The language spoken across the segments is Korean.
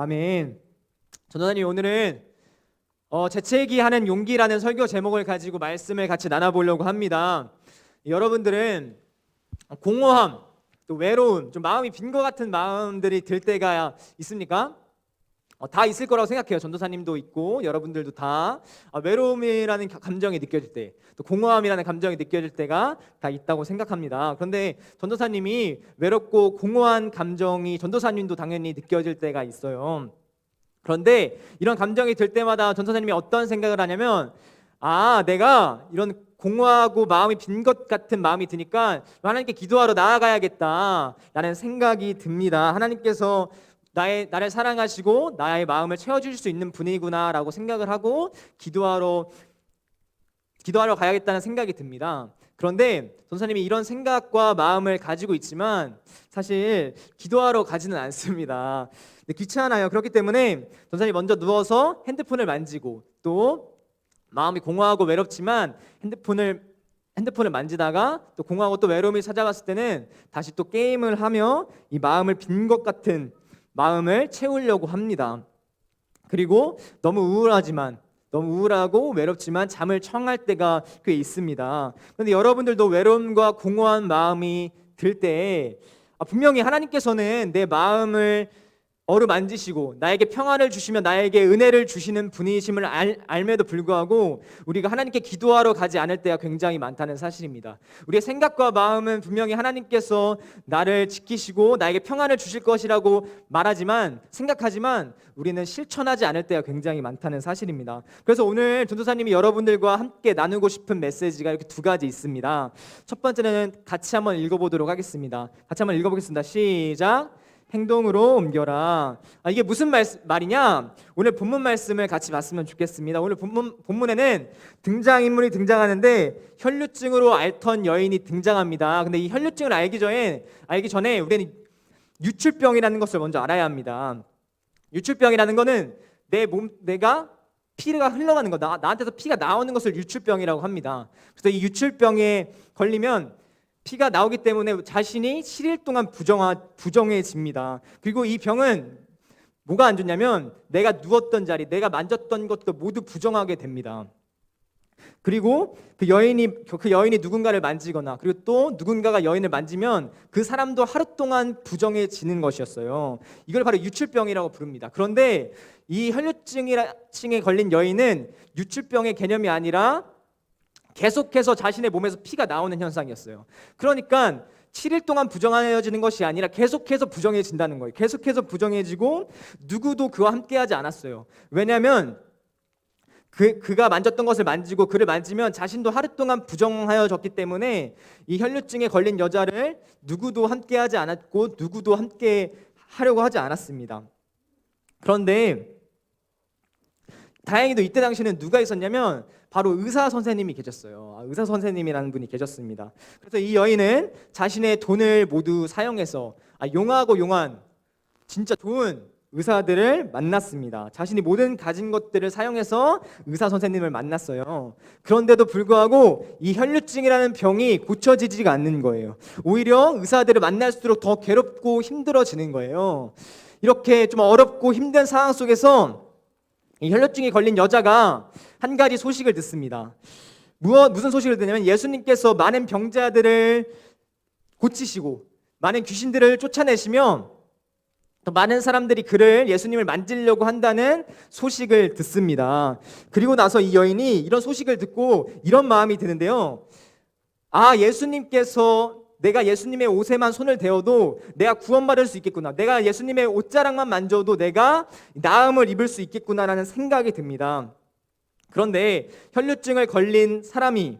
아멘. 전도사님 오늘은 어, 재채기 하는 용기라는 설교 제목을 가지고 말씀을 같이 나눠보려고 합니다. 여러분들은 공허함, 또 외로움, 좀 마음이 빈 것 같은 마음들이 들 때가 있습니까? 어, 다 있을 거라고 생각해요. 전도사님도 있고 여러분들도 다 아, 외로움이라는 가- 감정이 느껴질 때, 또 공허함이라는 감정이 느껴질 때가 다 있다고 생각합니다. 그런데 전도사님이 외롭고 공허한 감정이 전도사님도 당연히 느껴질 때가 있어요. 그런데 이런 감정이 들 때마다 전도사님이 어떤 생각을 하냐면 아 내가 이런 공허하고 마음이 빈 것 같은 마음이 드니까 하나님께 기도하러 나아가야겠다 라는 생각이 듭니다. 하나님께서 나의 나를 사랑하시고 나의 마음을 채워주실 수 있는 분이구나라고 생각을 하고 기도하러 기도하러 가야겠다는 생각이 듭니다. 그런데 전사님이 이런 생각과 마음을 가지고 있지만 사실 기도하러 가지는 않습니다. 귀찮아요. 그렇기 때문에 전사님 먼저 누워서 핸드폰을 만지고 또 마음이 공허하고 외롭지만 핸드폰을 핸드폰을 만지다가 또 공허하고 또 외로움이 찾아왔을 때는 다시 또 게임을 하며 이 마음을 빈 것 같은 마음을 채우려고 합니다. 그리고 너무 우울하지만 너무 우울하고 외롭지만 잠을 청할 때가 꽤 있습니다. 그런데 여러분들도 외로움과 공허한 마음이 들때 아, 분명히 하나님께서는 내 마음을 어루만지시고 나에게 평안을 주시며 나에게 은혜를 주시는 분이심을 알, 알매도 불구하고 우리가 하나님께 기도하러 가지 않을 때가 굉장히 많다는 사실입니다. 우리의 생각과 마음은 분명히 하나님께서 나를 지키시고 나에게 평안을 주실 것이라고 말하지만 생각하지만 우리는 실천하지 않을 때가 굉장히 많다는 사실입니다. 그래서 오늘 전도사님이 여러분들과 함께 나누고 싶은 메시지가 이렇게 두 가지 있습니다. 첫 번째는 같이 한번 읽어보도록 하겠습니다. 같이 한번 읽어보겠습니다. 시작. 행동으로 옮겨라. 아, 이게 무슨 말, 말이냐? 오늘 본문 말씀을 같이 봤으면 좋겠습니다. 오늘 본문, 본문에는 등장인물이 등장하는데 혈류증으로 앓던 여인이 등장합니다. 근데 이 혈류증을 알기 전에 알기 전에 우리는 유출병이라는 것을 먼저 알아야 합니다. 유출병이라는 거는 내 몸 내가 피가 흘러가는 거 나, 나한테서 피가 나오는 것을 유출병이라고 합니다. 그래서 이 유출병에 걸리면 피가 나오기 때문에 자신이 7일 동안 부정하, 부정해집니다. 그리고 이 병은 뭐가 안 좋냐면 내가 누웠던 자리, 내가 만졌던 것도 모두 부정하게 됩니다. 그리고 그 여인이 그 여인이 누군가를 만지거나 그리고 또 누군가가 여인을 만지면 그 사람도 하루 동안 부정해지는 것이었어요. 이걸 바로 유출병이라고 부릅니다. 그런데 이 혈류증에 걸린 여인은 유출병의 개념이 아니라 계속해서 자신의 몸에서 피가 나오는 현상이었어요. 그러니까 7일 동안 부정해지는 것이 아니라 계속해서 부정해진다는 거예요. 계속해서 부정해지고 누구도 그와 함께하지 않았어요. 왜냐하면 그 그가 만졌던 것을 만지고 그를 만지면 자신도 하루 동안 부정하여졌기 때문에 이 혈류증에 걸린 여자를 누구도 함께하지 않았고 누구도 함께 하려고 하지 않았습니다. 그런데 다행히도 이때 당시에는 누가 있었냐면 바로 의사 선생님이 계셨어요. 아, 의사 선생님이라는 분이 계셨습니다. 그래서 이 여인은 자신의 돈을 모두 사용해서 아, 용하고 용한 진짜 좋은 의사들을 만났습니다. 자신이 모든 가진 것들을 사용해서 의사 선생님을 만났어요. 그런데도 불구하고 이 혈류증이라는 병이 고쳐지지가 않는 거예요. 오히려 의사들을 만날수록 더 괴롭고 힘들어지는 거예요. 이렇게 좀 어렵고 힘든 상황 속에서 이 혈류증에 걸린 여자가 한 가지 소식을 듣습니다. 무엇 무슨 소식을 듣냐면 예수님께서 많은 병자들을 고치시고 많은 귀신들을 쫓아내시며 또 많은 사람들이 그를 예수님을 만지려고 한다는 소식을 듣습니다. 그리고 나서 이 여인이 이런 소식을 듣고 이런 마음이 드는데요. 아, 예수님께서 내가 예수님의 옷에만 손을 대어도 내가 구원받을 수 있겠구나. 내가 예수님의 옷자락만 만져도 내가 나음을 입을 수 있겠구나라는 생각이 듭니다. 그런데 혈류증을 걸린 사람이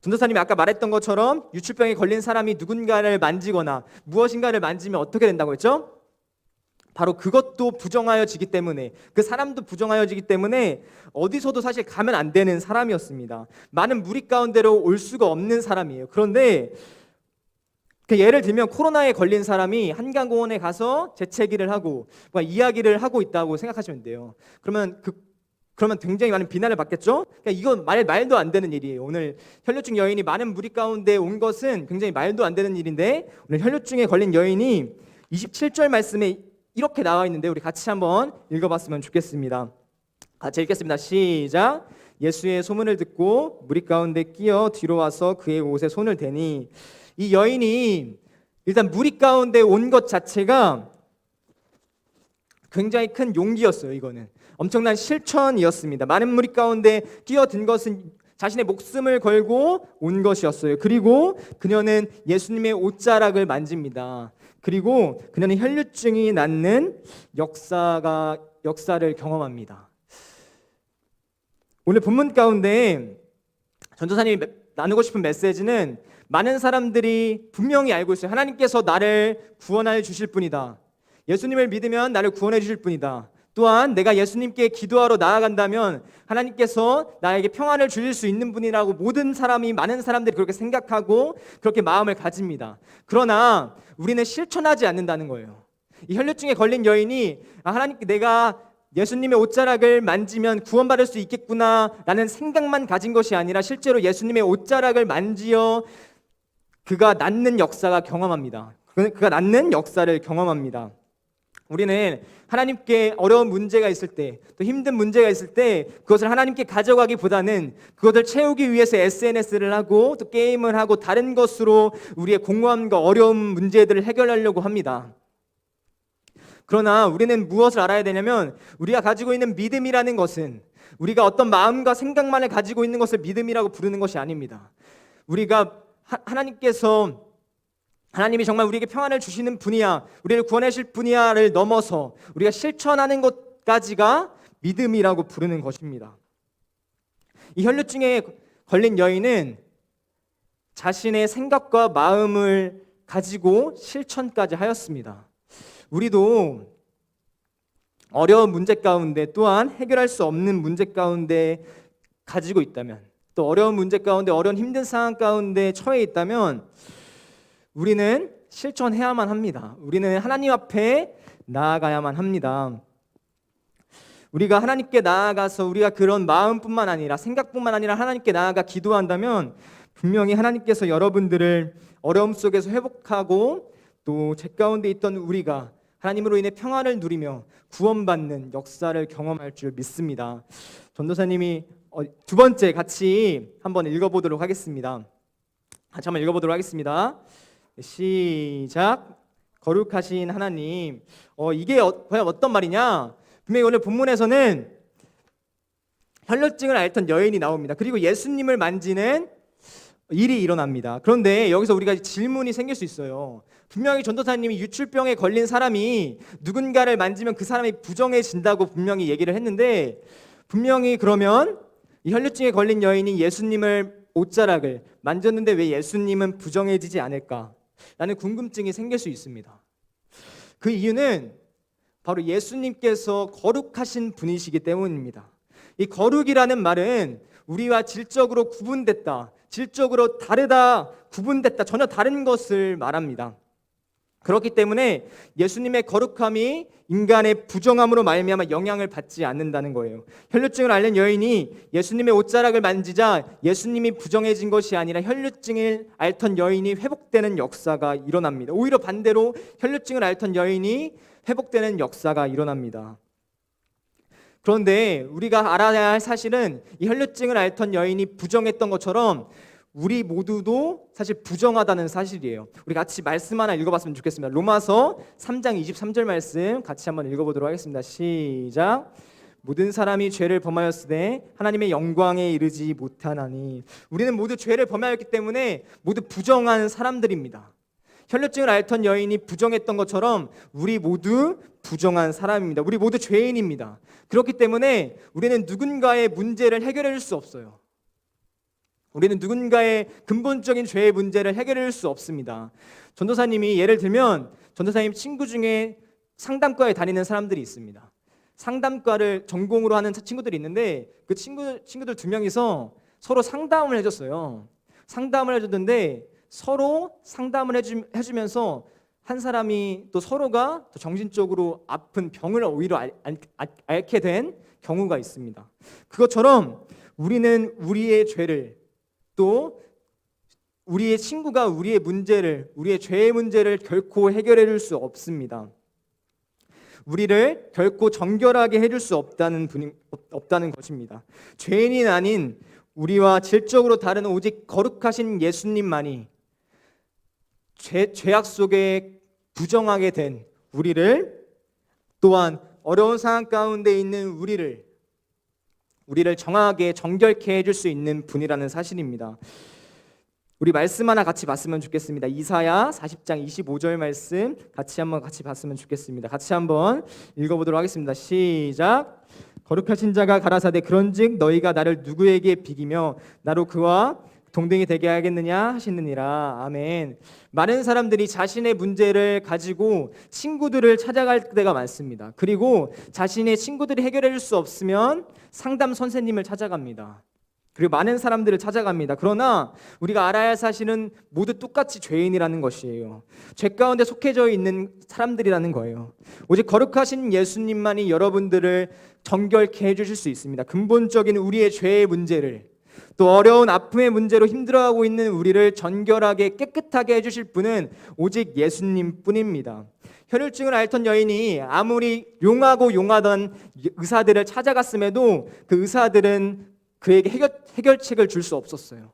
전도사님이 아까 말했던 것처럼 유출병에 걸린 사람이 누군가를 만지거나 무엇인가를 만지면 어떻게 된다고 했죠? 바로 그것도 부정하여지기 때문에 그 사람도 부정하여지기 때문에 어디서도 사실 가면 안 되는 사람이었습니다. 많은 무리 가운데로 올 수가 없는 사람이에요. 그런데 그 예를 들면 코로나에 걸린 사람이 한강공원에 가서 재채기를 하고 뭐 이야기를 하고 있다고 생각하시면 돼요. 그러면 그 그러면 굉장히 많은 비난을 받겠죠. 그러니까 이건 말 말도 안 되는 일이에요. 오늘 혈류증 여인이 많은 무리 가운데 온 것은 굉장히 말도 안 되는 일인데 오늘 혈류증에 걸린 여인이 27절 말씀에 이렇게 나와 있는데 우리 같이 한번 읽어봤으면 좋겠습니다. 같이 읽겠습니다. 시작. 예수의 소문을 듣고 무리 가운데 끼어 뒤로 와서 그의 옷에 손을 대니 이 여인이 일단 무리 가운데 온 것 자체가 굉장히 큰 용기였어요. 이거는 엄청난 실천이었습니다. 많은 무리 가운데 끼어든 것은 자신의 목숨을 걸고 온 것이었어요. 그리고 그녀는 예수님의 옷자락을 만집니다. 그리고 그녀는 혈류증이 낫는 역사가 역사를 경험합니다. 오늘 본문 가운데 전도사님이 매- 나누고 싶은 메시지는 많은 사람들이 분명히 알고 있어요. 하나님께서 나를 구원하여 주실 분이다. 예수님을 믿으면 나를 구원해 주실 분이다. 또한 내가 예수님께 기도하러 나아간다면 하나님께서 나에게 평안을 주실 수 있는 분이라고 모든 사람이 많은 사람들이 그렇게 생각하고 그렇게 마음을 가집니다. 그러나 우리는 실천하지 않는다는 거예요. 이 혈류증에 걸린 여인이 아, 하나님께 내가 예수님의 옷자락을 만지면 구원받을 수 있겠구나라는 생각만 가진 것이 아니라 실제로 예수님의 옷자락을 만지어 그가 낫는 역사가 경험합니다. 그- 그가 낫는 역사를 경험합니다. 우리는 하나님께 어려운 문제가 있을 때, 또 힘든 문제가 있을 때 그것을 하나님께 가져가기보다는 그것을 채우기 위해서 SNS를 하고 또 게임을 하고 다른 것으로 우리의 공허함과 어려운 문제들을 해결하려고 합니다. 그러나 우리는 무엇을 알아야 되냐면 우리가 가지고 있는 믿음이라는 것은 우리가 어떤 마음과 생각만을 가지고 있는 것을 믿음이라고 부르는 것이 아닙니다. 우리가 하, 하나님께서 하나님이 정말 우리에게 평안을 주시는 분이야, 우리를 구원하실 분이야를 넘어서 우리가 실천하는 것까지가 믿음이라고 부르는 것입니다. 이 혈류증에 걸린 여인은 자신의 생각과 마음을 가지고 실천까지 하였습니다. 우리도 어려운 문제 가운데 또한 해결할 수 없는 문제 가운데 가지고 있다면 또 어려운 문제 가운데 어려운 힘든 상황 가운데 처해 있다면 우리는 실천해야만 합니다. 우리는 하나님 앞에 나아가야만 합니다. 우리가 하나님께 나아가서 우리가 그런 마음뿐만 아니라 생각뿐만 아니라 하나님께 나아가 기도한다면 분명히 하나님께서 여러분들을 어려움 속에서 회복하고 또 제 가운데 있던 우리가 하나님으로 인해 평안을 누리며 구원받는 역사를 경험할 줄 믿습니다. 전도사님이 어, 두 번째 같이 한번 읽어보도록 하겠습니다. 같이 한번 읽어보도록 하겠습니다. 시작. 거룩하신 하나님. 어, 이게 어, 과연 어떤 말이냐? 분명히 오늘 본문에서는 혈류증을 앓던 여인이 나옵니다. 그리고 예수님을 만지는 일이 일어납니다. 그런데 여기서 우리가 질문이 생길 수 있어요. 분명히 전도사님이 유출병에 걸린 사람이 누군가를 만지면 그 사람이 부정해진다고 분명히 얘기를 했는데 분명히 그러면 이 혈류증에 걸린 여인이 예수님을 옷자락을 만졌는데 왜 예수님은 부정해지지 않을까? 라는 궁금증이 생길 수 있습니다. 그 이유는 바로 예수님께서 거룩하신 분이시기 때문입니다. 이 거룩이라는 말은 우리와 질적으로 구분됐다, 질적으로 다르다, 구분됐다, 전혀 다른 것을 말합니다. 그렇기 때문에 예수님의 거룩함이 인간의 부정함으로 말미암아 영향을 받지 않는다는 거예요. 혈류증을 앓는 여인이 예수님의 옷자락을 만지자 예수님이 부정해진 것이 아니라 혈류증을 앓던 여인이 회복되는 역사가 일어납니다. 오히려 반대로 혈류증을 앓던 여인이 회복되는 역사가 일어납니다. 그런데 우리가 알아야 할 사실은 이 혈류증을 앓던 여인이 부정했던 것처럼 우리 모두도 사실 부정하다는 사실이에요. 우리 같이 말씀 하나 읽어봤으면 좋겠습니다. 로마서 3장 23절 말씀 같이 한번 읽어보도록 하겠습니다. 시작. 모든 사람이 죄를 범하였으되 하나님의 영광에 이르지 못하나니 우리는 모두 죄를 범하였기 때문에 모두 부정한 사람들입니다. 혈류증을 앓던 여인이 부정했던 것처럼 우리 모두 부정한 사람입니다. 우리 모두 죄인입니다. 그렇기 때문에 우리는 누군가의 문제를 해결해 줄 수 없어요. 우리는 누군가의 근본적인 죄의 문제를 해결해 줄수 없습니다. 전도사님이 예를 들면 전도사님 친구 중에 상담과에 다니는 사람들이 있습니다. 상담과를 전공으로 하는 친구들이 있는데 그 친구 친구들 두 명이서 서로 상담을 해줬어요. 상담을 해줬는데 서로 상담을 해주, 해주면서 한 사람이 또 서로가 또 정신적으로 아픈 병을 오히려 알, 알, 알, 앓게 된 경우가 있습니다. 그것처럼 우리는 우리의 죄를 또 우리의 친구가 우리의 문제를 우리의 죄의 문제를 결코 해결해 줄 수 없습니다. 우리를 결코 정결하게 해줄 수 없다는 없- 없다는 것입니다. 죄인이 아닌 우리와 질적으로 다른 오직 거룩하신 예수님만이 죄, 죄악 속에 부정하게 된 우리를 또한 어려운 상황 가운데 있는 우리를 우리를 정하게 정결케 해줄 수 있는 분이라는 사실입니다. 우리 말씀 하나 같이 봤으면 좋겠습니다. 이사야 40장 25절 말씀 같이 한번 같이 봤으면 좋겠습니다. 같이 한번 읽어보도록 하겠습니다. 시작. 거룩하신 자가 가라사대 그런즉 너희가 나를 누구에게 비기며 나로 그와 동등이 되게 하겠느냐 하시느니라 아멘. 많은 사람들이 자신의 문제를 가지고 친구들을 찾아갈 때가 많습니다. 그리고 자신의 친구들이 해결해 줄 수 없으면 상담 선생님을 찾아갑니다. 그리고 많은 사람들을 찾아갑니다. 그러나 우리가 알아야 할 사실은 모두 똑같이 죄인이라는 것이에요. 죄 가운데 속해져 있는 사람들이라는 거예요. 오직 거룩하신 예수님만이 여러분들을 정결케 해주실 수 있습니다. 근본적인 우리의 죄의 문제를 또 어려운 아픔의 문제로 힘들어하고 있는 우리를 전결하게 깨끗하게 해주실 분은 오직 예수님 뿐입니다. 혈혈증을 앓던 여인이 아무리 용하고 용하던 의사들을 찾아갔음에도 그 의사들은 그에게 해결, 해결책을 줄 수 없었어요.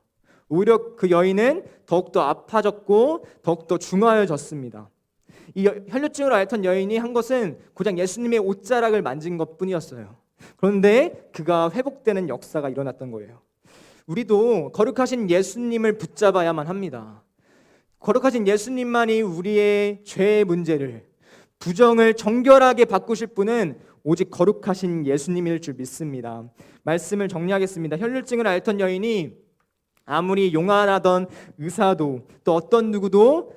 오히려 그 여인은 더욱더 아파졌고 더욱더 중하여졌습니다. 이 여- 혈류증을 앓던 여인이 한 것은 고작 예수님의 옷자락을 만진 것뿐이었어요. 그런데 그가 회복되는 역사가 일어났던 거예요. 우리도 거룩하신 예수님을 붙잡아야만 합니다. 거룩하신 예수님만이 우리의 죄의 문제를 부정을 정결하게 바꾸실 분은 오직 거룩하신 예수님일 줄 믿습니다. 말씀을 정리하겠습니다. 혈류증을 앓던 여인이 아무리 용안하던 의사도 또 어떤 누구도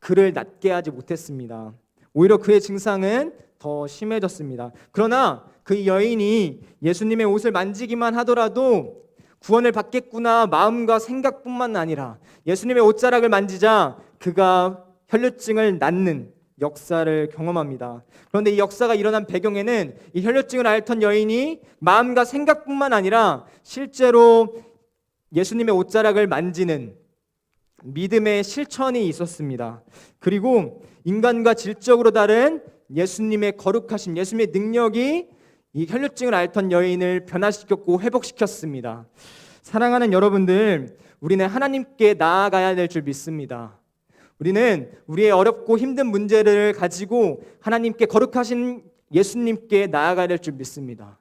그를 낫게 하지 못했습니다. 오히려 그의 증상은 더 심해졌습니다. 그러나 그 여인이 예수님의 옷을 만지기만 하더라도 구원을 받겠구나 마음과 생각뿐만 아니라 예수님의 옷자락을 만지자 그가 혈류증을 낫는 역사를 경험합니다. 그런데 이 역사가 일어난 배경에는 이 혈류증을 앓던 여인이 마음과 생각뿐만 아니라 실제로 예수님의 옷자락을 만지는 믿음의 실천이 있었습니다. 그리고 인간과 질적으로 다른 예수님의 거룩하신 예수님의 능력이 이 혈류증을 앓던 여인을 변화시켰고 회복시켰습니다. 사랑하는 여러분들, 우리는 하나님께 나아가야 될 줄 믿습니다. 우리는 우리의 어렵고 힘든 문제를 가지고 하나님께 거룩하신 예수님께 나아가야 될 줄 믿습니다.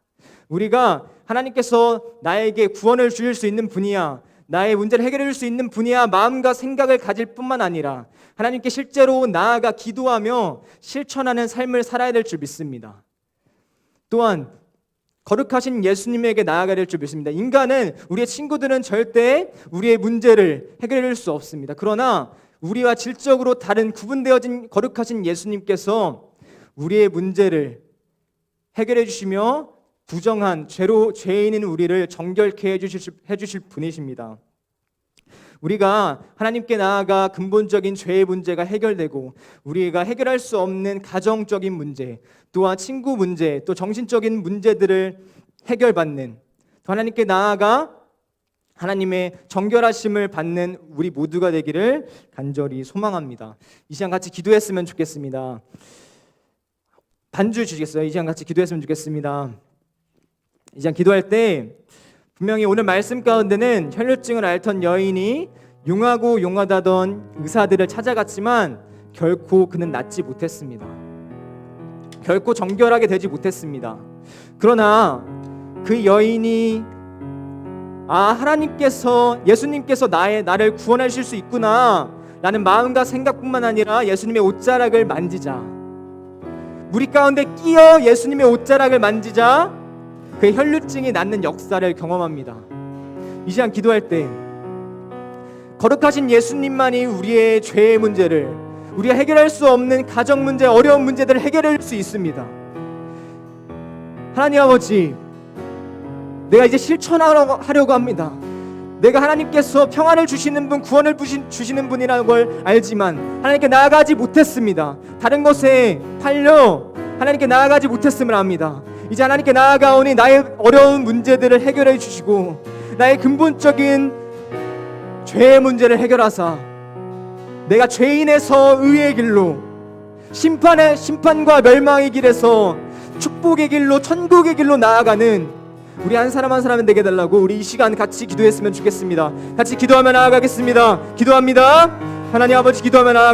우리가 하나님께서 나에게 구원을 주실 수 있는 분이야. 나의 문제를 해결해 줄 수 있는 분이야. 마음과 생각을 가질 뿐만 아니라 하나님께 실제로 나아가 기도하며 실천하는 삶을 살아야 될 줄 믿습니다. 또한 거룩하신 예수님에게 나아가야 될 줄 믿습니다. 인간은 우리의 친구들은 절대 우리의 문제를 해결해 줄수 없습니다. 그러나 우리와 질적으로 다른 구분되어진 거룩하신 예수님께서 우리의 문제를 해결해 주시며 부정한 죄로 죄인인 우리를 정결케 해 주실, 해주실 분이십니다. 우리가 하나님께 나아가 근본적인 죄의 문제가 해결되고 우리가 해결할 수 없는 가정적인 문제, 또한 친구 문제, 또 정신적인 문제들을 해결받는 또 하나님께 나아가 하나님의 정결하심을 받는 우리 모두가 되기를 간절히 소망합니다. 이 시간 같이 기도했으면 좋겠습니다. 반주 주시겠어요? 이 시간 같이 기도했으면 좋겠습니다. 이 시간 기도할 때 분명히 오늘 말씀 가운데는 혈류증을 앓던 여인이 용하고 용하다던 의사들을 찾아갔지만 결코 그는 낫지 못했습니다. 결코 정결하게 되지 못했습니다. 그러나 그 여인이 아 하나님께서 예수님께서 나의 나를 구원하실 수 있구나 라는 마음과 생각뿐만 아니라 예수님의 옷자락을 만지자 우리 가운데 끼어 예수님의 옷자락을 만지자 그 혈류증이 낫는 역사를 경험합니다. 이 시간 기도할 때 거룩하신 예수님만이 우리의 죄의 문제를 우리가 해결할 수 없는 가정 문제, 어려운 문제들을 해결할 수 있습니다. 하나님 아버지, 내가 이제 실천하려고 합니다. 내가 하나님께서 평안을 주시는 분, 구원을 주시는 분이라는 걸 알지만 하나님께 나아가지 못했습니다. 다른 것에 팔려 하나님께 나아가지 못했음을 압니다. 이제 하나님께 나아가오니 나의 어려운 문제들을 해결해 주시고 나의 근본적인 죄의 문제를 해결하사 내가 죄인에서 의의 길로 심판의 심판과 멸망의 길에서 축복의 길로 천국의 길로 나아가는 우리 한 사람 한 사람 되게 달라고 우리 이 시간 같이 기도했으면 좋겠습니다. 같이 기도하며 나아가겠습니다. 기도합니다. 하나님 아버지 기도하며 나아가.